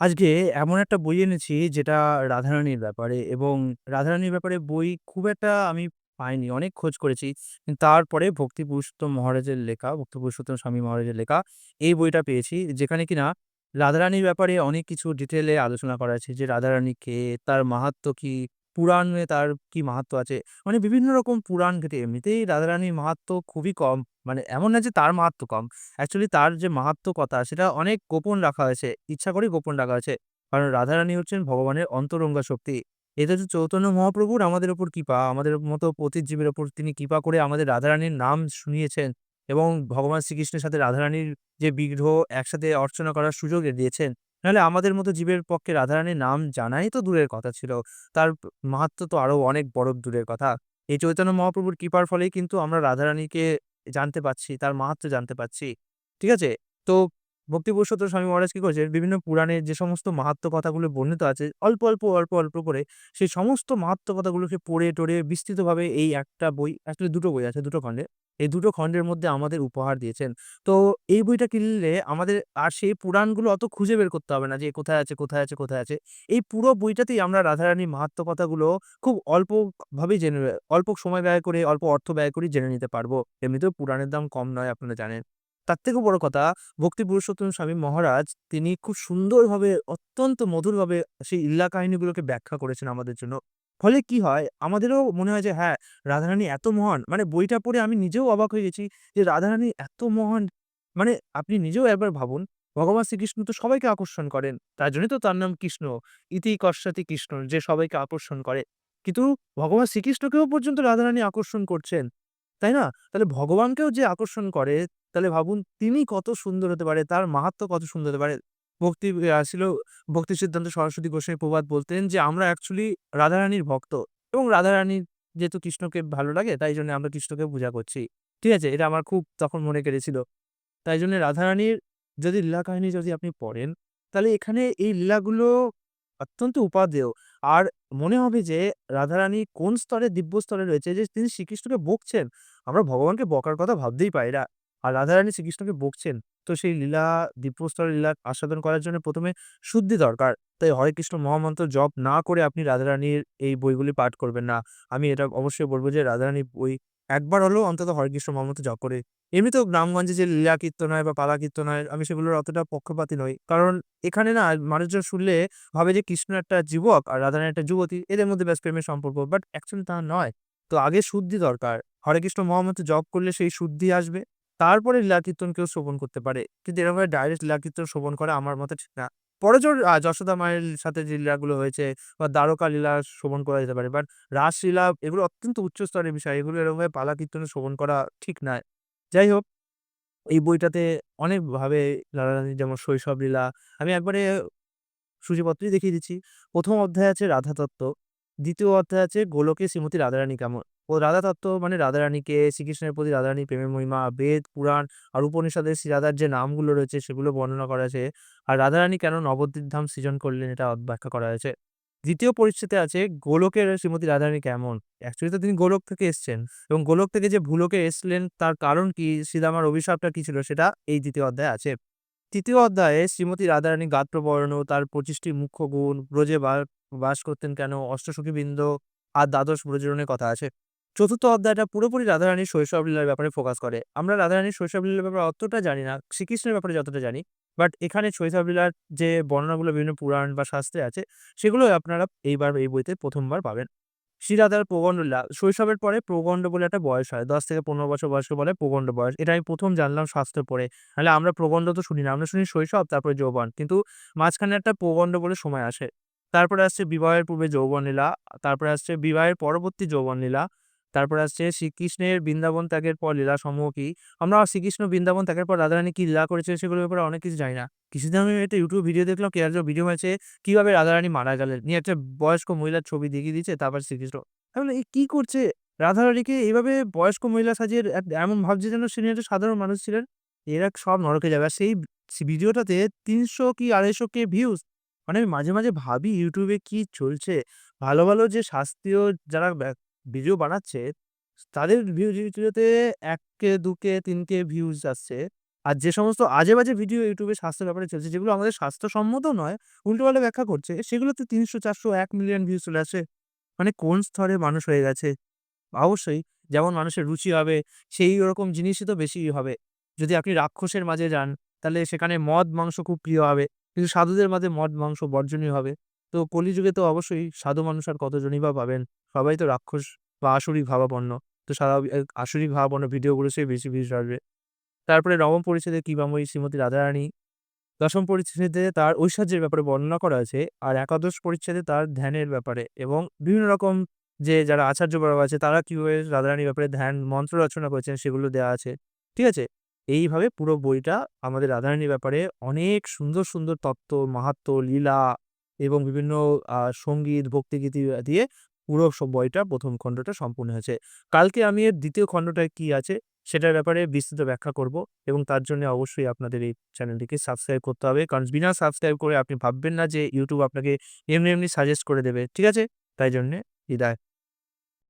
আজকে এমন একটা বই এনেছি যেটা রাধারানীর ব্যাপারে এবং রাধারানীর ব্যাপারে বই খুব একটা আমি পাইনি। অনেক খোঁজ করেছি। তারপরে ভক্তি পুরুষোত্তম মহারাজের লেখা, ভক্তি পুরুষোত্তম স্বামী মহারাজের লেখা এই বইটা পেয়েছি। যেখানে কিনা রাধারানীর ব্যাপারে অনেক কিছু ডিটেলে আলোচনা করা আছে যে রাধারানী কে? তার মাহাত্ম কি? পুরাণে তার কি মাহাত্ম্য আছে? মানে বিভিন্ন রকম পুরাণ ঘেটে এমনিতেই রাধারানীর মাহাত্ম্য খুবই কম। মানে এমন না যে তার মাহাত্ম্য কম। অ্যাকচুয়ালি তার যে মাহাত্ম্য কথা, সেটা অনেক গোপন রাখা হয়েছে। ইচ্ছা করেই গোপন রাখা হয়েছে। কারণ রাধারানী হচ্ছেন ভগবানের অন্তরঙ্গা শক্তি। এটা হচ্ছে চৈতন্য মহাপ্রভুর আমাদের ওপর কৃপা। আমাদের মতো পতিত ওপর তিনি কৃপা করে আমাদের রাধারানীর নাম শুনিয়েছেন এবং ভগবান শ্রীকৃষ্ণের সাথে রাধারানীর যে বিগ্রহ একসাথে অর্চনা করার সুযোগ দিয়েছেন। নাহলে আমাদের মতো জীবের পক্ষে রাধারানীর নাম জানাই তো দূরের কথা ছিল। তার প মাহাত্ম্য তো আরও অনেক বড় দূরের কথা। এই চৈতন্য মহাপ্রভুর কৃপার ফলেই কিন্তু আমরা রাধারানীকে জানতে পারছি, তার মাহাত্ম্য জানতে পারছি। ঠিক আছে? তো ভক্তি পুরুষোত্তম স্বামী মহারাজ কি করেছে বিভিন্ন পুরাণের যে সমস্ত মাহাত্ম্য কথাগুলো বর্ণিত আছে, অল্প, অল্প, অল্প, অল্প করে সেই সমস্ত মাহাত্ম্য কথাগুলোকে পড়ে টড়ে বিস্তৃতভাবে এই একটা বই, অ্যাকচুয়ালি দুটো বই আছে, দুটো খণ্ডে। এই দুটো খণ্ডের মধ্যে আমাদের উপহার দিয়েছেন। তো এই বইটা কিনলে আমাদের আর সেই পুরাণগুলো অত খুঁজে বের করতে হবে না যে কোথায় আছে, কোথায় আছে, কোথায় আছে। এই পুরো বইটাতেই আমরা রাধারানীর মাহাত্ম্য কথাগুলো খুব অল্প ভাবেই জেনে অল্প সময় ব্যয় করে, অল্প অর্থ ব্যয় করে জেনে নিতে পারব। এমনিতেও পুরাণের দাম কম নয় আপনারা জানেন। তার থেকেও বড় কথা ভক্তি পুরুষোত্তম স্বামী মহারাজ তিনি খুব সুন্দরভাবে অত্যন্ত মধুরভাবে সেই ইল্লা কাহিনীগুলোকে ব্যাখ্যা করেছেন আমাদের জন্য। ফলে কি হয় আমাদেরও মনে হয় যে হ্যাঁ, রাধারানী এত মহান মানে বইটা পড়ে আমি নিজেও অবাক হয়ে গেছি যে রাধারানী এত মহান মানে আপনি নিজেও একবার ভাবুন ভগবান শ্রীকৃষ্ণ তো সবাইকে আকর্ষণ করেন। তার জন্যই তো তার নাম কৃষ্ণ। ইতি কস্যাতি কৃষ্ণ যে সবাইকে আকর্ষণ করে। কিন্তু ভগবান শ্রীকৃষ্ণকেও পর্যন্ত রাধারানী আকর্ষণ করছেন। তাই না? তাহলে ভগবানকেও যে আকর্ষণ করে তাহলে ভাবুন তিনি কত সুন্দর হতে পারে, তার মাহাত্ম্য কত সুন্দর হতে পারে। ভক্তি ছিল ভক্তি সিদ্ধান্ত সরস্বতী গোস্বামী প্রবাদ বলতেন যে, "আমরা অ্যাকচুয়ালি রাধারানীর ভক্ত এবং রাধারানীর যেহেতু কৃষ্ণকে ভালো লাগে তাই জন্য আমরা কৃষ্ণকে পূজা করছি।" ঠিক আছে? এটা আমার খুব তখন মনে কেড়েছিল। তাই জন্য রাধারানীর যদি লীলা কাহিনী যদি আপনি পড়েন, তাহলে এখানে এই লীলাগুলো অত্যন্ত উপাদেয়। আর মনে হবে যে রাধারানী কোন স্তরে দিব্য স্তরে রয়েছে যে তিনি শ্রীকৃষ্ণকে বকছেন। আমরা ভগবানকে বকার কথা ভাবতেই পাই না। আর রাধারানী শ্রীকৃষ্ণকে বকছেন। তো সেই লীলা দিব্য লীলা আস্বাদন করার জন্য প্রথমে শুদ্ধি দরকার। তাই হরে কৃষ্ণ মহামন্ত্র জপ না করে আপনি রাধারানীর এই বইগুলি পাঠ করবেন না। আমি এটা অবশ্যই বলব যে রাধারানীর বই একবার হলেও অন্তত হরে কৃষ্ণ মহামন্ত্র জপ করে এমনিতেও গ্রামগঞ্জে যে লীলা কীর্তন হয় বা পালা কীর্তন হয় আমি সেগুলোর অতটা পক্ষপাতী নই। কারণ এখানে না মানুষজন শুনলে ভাবে যে কৃষ্ণ একটা যুবক আর রাধারানী একটা যুবতী। এদের মধ্যে ব্যাস প্রেমের সম্পর্ক। বাট অ্যাকচুয়ালি তা নয়। তো আগে শুদ্ধি দরকার। হরে কৃষ্ণ মহামন্ত্র জপ করলে সেই শুদ্ধি আসবে। তারপরে লীলা কীর্তন কেউ শ্রবণ করতে পারে। কিন্তু এরকমভাবে ডাইরেক্ট লীলা কীর্তন শ্রবণ করা আমার মতে ঠিক না। আ যশোদা মায়ের সাথে যে লীলাগুলো হয়েছে বা দ্বারকা লীলা শ্রবণ করা যেতে পারে। বাট রাসলীলা এগুলো অত্যন্ত উচ্চ স্তরের বিষয়। এগুলো এরকমভাবে পালা কীর্তনে শ্রবণ করা ঠিক নয়। যাই হোক, এই বইটাতে অনেকভাবে রাধারানীর যেমন শৈশব লীলা আমি একবারে সূচিপত্রই দেখিয়ে দিচ্ছি। প্রথম অধ্যায় আছে রাধা তত্ত্ব, ২য় অধ্যায়ে আছে গোলকে শ্রীমতী রাধারানী কেমন। ও রাধা তত্ত্ব মানে রাধারানীকে, শ্রীকৃষ্ণের প্রতি রাধারানীর প্রেমের মহিমা, বেদ, পুরাণ আর উপনিষদে শ্রী রাধার যে নামগুলো রয়েছে সেগুলো বর্ণনা করা আছে। আর রাধারানী কেন নবদ্বীপ ধাম সৃজন করলেন এটা ব্যাখ্যা করা হয়েছে। দ্বিতীয় পরিচ্ছেদে আছে গোলকের শ্রীমতী রাধারানী কেমন? অ্যাকচুয়ালি তো তিনি গোলক থেকে এসছেন এবং গোলক থেকে যে ভূলোকে এসলেন তার কারণ কি? শ্রীদামার অভিশাপটা কি ছিল? সেটা এই দ্বিতীয় অধ্যায়ে আছে। তৃতীয় অধ্যায়ে শ্রীমতী রাধারানী গাত্রবর্ণ, তার পঁচিশটি মুখ্য গুণ, ব্রজে বাস করতেন কেন? অষ্টসখীবৃন্দ আর দ্বাদশ ব্রজরণের কথা আছে। ৪র্থ অধ্যায়টা পুরোপুরি রাধারানীর শৈশব লীলার ব্যাপারে ফোকাস করে। আমরা রাধারানীর শৈশব লীলার ব্যাপারে অতটা জানি না। শ্রীকৃষ্ণের ব্যাপারে যতটা জানি। বাট এখানে শৈশব লীলার যে বর্ণনাগুলো বিভিন্ন পুরাণ বা শাস্ত্রে আছে সেগুলো আপনারা এইবার এই বইতে প্রথমবার পাবেন। শ্রী রাধার প্রগণ্ড লীলা, শৈশবের পরে প্রগণ্ড বলে একটা বয়স হয়। ১০ থেকে ১৫ বছর বয়সকে বলে প্রগণ্ড বয়স। এটা আমি প্রথম জানলাম শাস্ত্র পড়ে। নাহলে আমরা প্রগণ্ড তো শুনি না। আমরা শুনি শৈশব তারপরে যৌবন। কিন্তু মাঝখানে একটা প্রগণ্ড বলে সময় আসে। তারপরে আসছে বিবাহের পূর্বে যৌবন লীলা, তারপরে আসছে বিবাহের পরবর্তী যৌবন লীলা, তারপরে আসছে শ্রীকৃষ্ণের বৃন্দাবন ত্যাগের পর লীলাসমূহ কি? আমরা শ্রীকৃষ্ণ বৃন্দাবন ত্যাগের পর রাধারানী কি লীলা করেছে সেগুলোর ব্যাপারে অনেক কিছু জানি না। কিছুদিন আমি একটা ইউটিউব ভিডিও দেখলাম কেয়ার ভিডিও হয়েছে কীভাবে রাধারানী মারা গেলেন। নিয়ে একটা বয়স্ক মহিলার ছবি দেখিয়ে দিয়েছে তারপর শ্রীকৃষ্ণ। আমি বললাম, "এ কি করছে? রাধারানীকে এইভাবে বয়স্ক মহিলা সাজিয়ে এমন ভাবছে যেন তিনি একটা সাধারণ মানুষ ছিলেন। এরা সব নরকে যাবে।" আর সেই ভিডিওটাতে ৩০০ কি ২৫০ কে ভিউজ। মানে আমি মাঝে, মাঝে ভাবি ইউটিউবে কি চলছে? ভালো, ভালো যে শাস্ত্রীয় যারা ভিডিও বানাচ্ছে তাদের ভিডিওতে ১ কে, ২ কে, ৩ কে ভিউজ আসছে। আর যে সমস্ত আজে বাজে ভিডিও ইউটিউবে স্বাস্থ্যের ব্যাপারে চলছে যেগুলো আমাদের স্বাস্থ্যসম্মত নয়, উল্টোপাল্টা ব্যাখ্যা করছে সেগুলোতে তিনশো চারশো এক মিলিয়ন ভিউজ চলে আসে। মানে কোন স্তরে মানুষ হয়ে গেছে? অবশ্যই যেমন মানুষের রুচি হবে সেই রকম জিনিসই তো বেশি হবে। যদি আপনি রাক্ষসের মাঝে যান তাহলে সেখানে মদ, মাংস খুব প্রিয় হবে। কিন্তু সাধুদের মাঝে মদ, মাংস বর্জনীয় হবে। তো কলিযুগে তো অবশ্যই সাধু মানুষ আর কতজনই বা পাবেন? সবাই তো রাক্ষস বা আসুরিক ভাবাপন্ন। তো এ আসুরিক ভাবাপন্ন ভিডিওগুলো সে বেশি ভিউজ আসবে। তারপরে নবম পরিচ্ছেদে কিংবঙ্গী শ্রীমতী রাধারানী, দশম পরিচ্ছেদে তার ঐশ্বর্যের ব্যাপারে বর্ণনা করা আছে। আর একাদশ পরিচ্ছেদে তার ধ্যানের ব্যাপারে এবং বিভিন্ন রকম যে যারা আচার্য বাবা আছে তারা কীভাবে রাধারানীর ব্যাপারে ধ্যান মন্ত্র রচনা করেছেন সেগুলো দেয়া আছে। ঠিক আছে? এইভাবে পুরো বইটা আমাদের রাধারানীর ব্যাপারে অনেক সুন্দর, সুন্দর তত্ত্ব, মাহাত্ম্য, লীলা এবং বিভিন্ন সংগীত, ভক্তিগীতি দিয়ে পুরো বইটা প্রথম খণ্ডটা সম্পূর্ণ হয়েছে। কালকে আমি এর দ্বিতীয় খণ্ডটায় কি আছে সেটার ব্যাপারে বিস্তৃত ব্যাখ্যা করব এবং তার জন্য অবশ্যই আপনাদের এই চ্যানেলটিকে সাবস্ক্রাইব করতে হবে। কারণ বিনা সাবস্ক্রাইব করে আপনি ভাববেন না যে ইউটিউব আপনাকে এমনি, এমনি সাজেস্ট করে দেবে। ঠিক আছে? তাই জন্যে বিদায়।